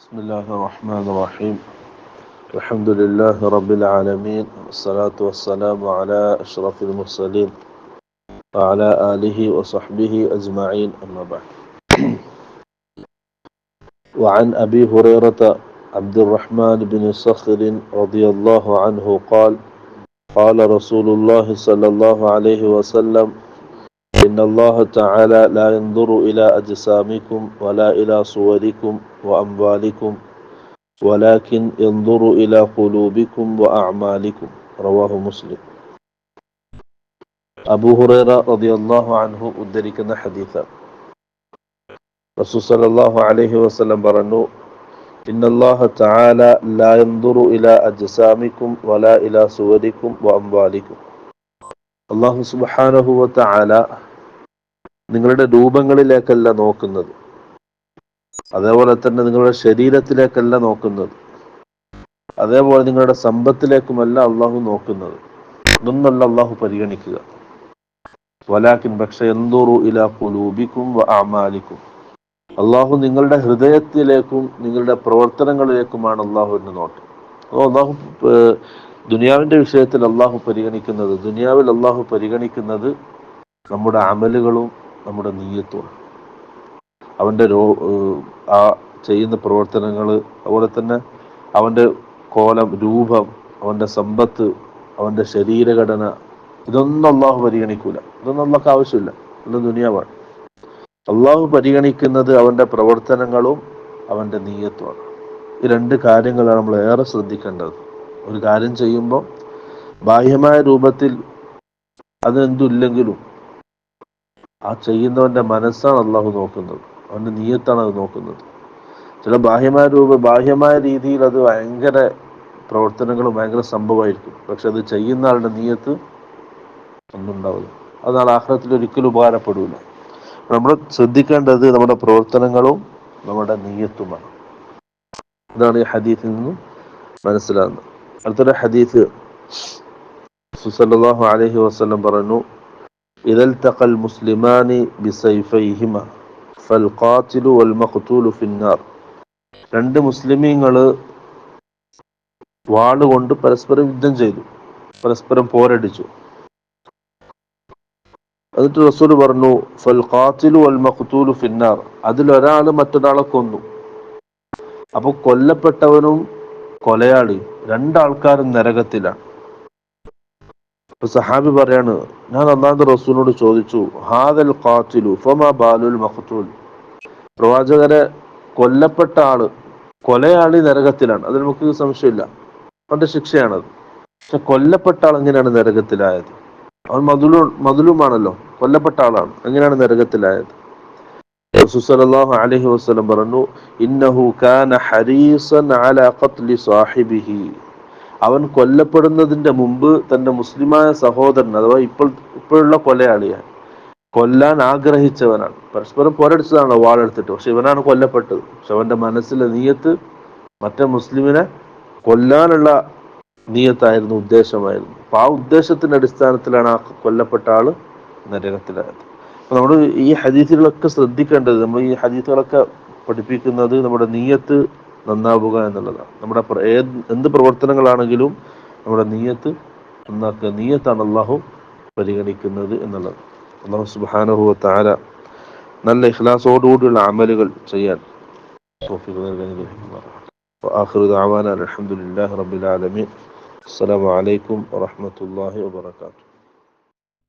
بسم الله الرحمن الرحيم. الحمد لله رب العالمين والصلاة والسلام على أشرف المرسلين وعلى آله وصحبه أجمعين أما بعد. وعن أبي هريرة عبد الرحمن بن صخر رضي الله عنه قال قال رسول الله صلى الله عليه وسلم إن الله تعالى لا ينظر إلى أجسامكم ولا إلى صوركم وأموالكم ولكن ينظر إلى قلوبكم وأعمالكم رواه مسلم അബൂ ഹുറൈറ റളിയല്ലാഹു അൻഹു ഉദ്ധരിക്കുന്ന ഹദീസാണ് റസൂൽ സല്ലല്ലാഹു അലൈഹി വസല്ലം പറഞ്ഞു ഇന്നല്ലാഹ തആല ലാ യൻദുറു ഇലാ അജ്സാമിക്കും വലാ ഇലാ സുവരിക്കും വഅംവാലിക്കും അല്ലാഹു സുബ്ഹാനഹു വ തആല നിങ്ങളുടെ രൂപങ്ങളിലേക്കല്ല നോക്കുന്നത്. അതേപോലെ തന്നെ നിങ്ങളുടെ ശരീരത്തിലേക്കല്ല നോക്കുന്നത്. അതേപോലെ നിങ്ങളുടെ സമ്പത്തിലേക്കുമല്ല അള്ളാഹു നോക്കുന്നത്. ഇതൊന്നല്ല അള്ളാഹു പരിഗണിക്കുക. വലാക്കിൻ പക്ഷെ എന്തോറു ഇലാ കുലൂബിക്കും ആമാലിക്കും അള്ളാഹു നിങ്ങളുടെ ഹൃദയത്തിലേക്കും നിങ്ങളുടെ പ്രവർത്തനങ്ങളിലേക്കുമാണ് അള്ളാഹുവിന്റെ നോട്ടം. അള്ളാഹു ദുനിയാവിന്റെ വിഷയത്തിൽ അള്ളാഹു പരിഗണിക്കുന്നത് ദുനിയാവിൽ അള്ളാഹു പരിഗണിക്കുന്നത് നമ്മുടെ അമലുകളും നമ്മുടെ നീയത്തുമാണ് അവന്റെ രോ ആ ചെയ്യുന്ന പ്രവർത്തനങ്ങൾ അതുപോലെ തന്നെ അവന്റെ കോലം രൂപം അവന്റെ സമ്പത്ത് അവന്റെ ശരീരഘടന ഇതൊന്നും അള്ളാഹു പരിഗണിക്കൂല. ഇതൊന്നും അള്ളാഹ് ആവശ്യമില്ല. ഇതൊന്നും ദുനിയാവാണ്. അള്ളാഹു പരിഗണിക്കുന്നത് അവന്റെ പ്രവർത്തനങ്ങളും അവന്റെ നീയത്വമാണ് ഈ രണ്ട് കാര്യങ്ങളാണ് നമ്മൾ ഏറെ ശ്രദ്ധിക്കേണ്ടത്. ഒരു കാര്യം ചെയ്യുമ്പോൾ ബാഹ്യമായ രൂപത്തിൽ അതെന്തില്ലെങ്കിലും ആ ചെയ്യുന്നവന്റെ മനസ്സാണ് അള്ളാഹു നോക്കുന്നത്. അവന്റെ നീയത്താണ് അത് നോക്കുന്നത്. ചില ബാഹ്യമായ രൂപ ബാഹ്യമായ രീതിയിൽ അത് ഭയങ്കര പ്രവർത്തനങ്ങളും ഭയങ്കര സംഭവമായിരിക്കും. പക്ഷെ അത് ചെയ്യുന്ന ആളുടെ നീയത്ത് ഒന്നുണ്ടാവില്ല അതാണ് ആഹ്ലത്തിൽ ഒരിക്കലും ഉപകാരപ്പെടില്ല നമ്മൾ ശ്രദ്ധിക്കേണ്ടത് നമ്മുടെ പ്രവർത്തനങ്ങളും നമ്മുടെ നീയത്തുമാണ്. ഇതാണ് ഈ ഹദീഫിൽ നിന്നും മനസ്സിലാകുന്നത്. അടുത്തൊരു ഹദീഫ് സുസല്ലാഹു അലഹി വസ്ലം പറഞ്ഞു إذا التقى المسلمان بسيفيهما فالقاتل والمقتول في النار രണ്ട് മുസ്ലിമീങ്ങള് വാളുകൊണ്ട് പരസ്പരം യുദ്ധം ചെയ്തു പരസ്പരം പോരടിച്ചു എന്നിട്ട് റസൂൽ പറഞ്ഞു ഫൽ ഖാത്തിലു വൽ മഖ്തൂലു ഫിന്നാർ അതിലൊരാള് മറ്റൊരാളെ കൊന്നു അപ്പൊ കൊല്ലപ്പെട്ടവനും കൊലയാളിയും രണ്ടാൾക്കാരും നരകത്തിലാണ് അപ്പൊ സഹാബി പറയാണ് ഞാൻ ഒന്നാമത് റസൂലിനോട് ചോദിച്ചു ഹാദൽ ഖാത്തിലു ഫമ ബാലുൽ മഖ്തൂൽ? പ്രവാചകരെ കൊല്ലപ്പെട്ട ആൾ കൊലയാളി നരകത്തിലാണ്. അത് നമുക്ക് സംശയമില്ല. അവന്റെ ശിക്ഷയാണത്. പക്ഷെ കൊല്ലപ്പെട്ട ആൾ എങ്ങനെയാണ് നരകത്തിലായത്? അവൻ മധുലു മധുലുമാണല്ലോ കൊല്ലപ്പെട്ട ആളാണ്. എങ്ങനെയാണ് നരകത്തിലായത്? അലൈഹി വസല്ലം പറഞ്ഞു ഇന്നഹു കാന ഹരീസൻ ഖത്ലി സാഹിബിഹി. അവൻ കൊല്ലപ്പെടുന്നതിന്റെ മുമ്പ് തന്റെ മുസ്ലിമായ സഹോദരൻ അഥവാ ഇപ്പോൾ ഇപ്പോഴുള്ള കൊലയാളിയാണ് കൊല്ലാൻ ആഗ്രഹിച്ചവനാണ്. പരസ്പരം പോരടിച്ചതാണ് വാളെടുത്തിട്ട്. പക്ഷെ ഇവനാണ് കൊല്ലപ്പെട്ടത്. പക്ഷെ അവന്റെ മനസ്സിലെ നീയത്ത് മറ്റേ മുസ്ലിമിനെ കൊല്ലാനുള്ള നീയത്തായിരുന്നു ഉദ്ദേശമായിരുന്നു. അപ്പൊ ആ ഉദ്ദേശത്തിന്റെ അടിസ്ഥാനത്തിലാണ് ആ കൊല്ലപ്പെട്ട ആൾ നരകത്തിലായത് അപ്പൊ നമ്മൾ ഈ ഹദീസുകളൊക്കെ ശ്രദ്ധിക്കേണ്ടത് നമ്മൾ ഈ ഹദീസുകളൊക്കെ പഠിപ്പിക്കുന്നത് നമ്മുടെ നീയത്ത് നന്നാവുക എന്നുള്ളതാണ് നമ്മുടെ പ്ര- ഏത് എന്ത് പ്രവർത്തനങ്ങളാണെങ്കിലും നമ്മുടെ നീയത്ത് നന്നാക്കുക നീയത്താണ് അള്ളാഹു പരിഗണിക്കുന്നത് എന്നുള്ളത് അള്ളാഹു സുബ്ഹാനഹു വ തആല നല്ല ഇഖ്ലാസോടുകൂടിയുള്ള അമലുകൾ ചെയ്യാൻ توفيق നൽകി وآخر دعوانا الحمد لله رب العالمين السلام عليكم ورحمة الله وبركاته